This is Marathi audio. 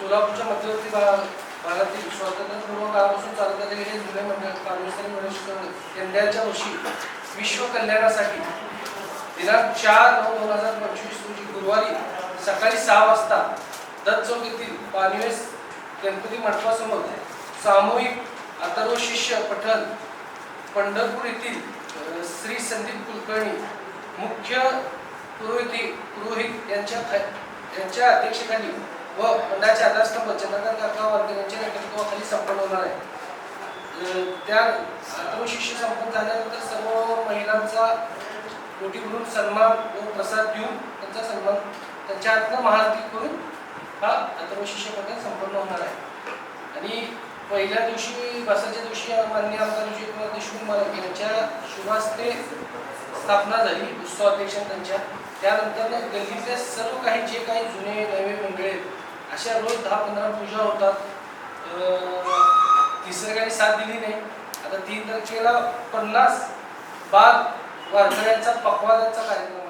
सोलापूरच्या मध्यवर्ती भागातील स्वातंत्र्यपूर्व काळापासून चालत आलेले हे जुलै मंडळ कामेश्वरी गणेश यंदाच्या वर्षी विश्व कल्याणासाठी दिनांक चार नऊ दोन हजार पंचवीस रोजी गुरुवारी सकाळी सहा वाजता दत्त चौक येथील पानिवेस गणपती मंडपासमोर सामूहिक अथर्व शिष्य पठण पंढरपूर येथील श्री संदीप कुलकर्णी मुख्य पुरोहिती पुरोहित यांच्या यांच्या अध्यक्षतेखाली व मंडळाचे आधारस्तंभ चंद्रकांत काका वारकर यांच्या नेतृत्वाखाली संपन्न होणार आहे. त्या अथर्व शिष्य संपन्न झाल्यानंतर सर्व महिलांचा कोटी म्हणून सन्मान व प्रसाद देऊन त्यांचा सन्मान त्यांच्या हातनं महाआरती करून हा अथर्व शिष्य संपन्न होणार आहे. आणि पहिल्या दिवशी बसाच्या दिवशी मान्य आमदार विजयकुमार देशमुख मालक यांच्या शुभास्ते स्थापना झाली उत्सवाध्यक्ष त्यांच्या. त्यानंतर गल्लीतल्या सर्व काही जे काही जुने नवे मंडळे आहेत, अशा रोज दहा पंधरा पूजा होतात. अं, निसर्गाने साथ दिली नाही. आता तीन तारखेला पन्नास. बाग वारकऱ्यांचा पकवादाचा कार्यक्रम आहे.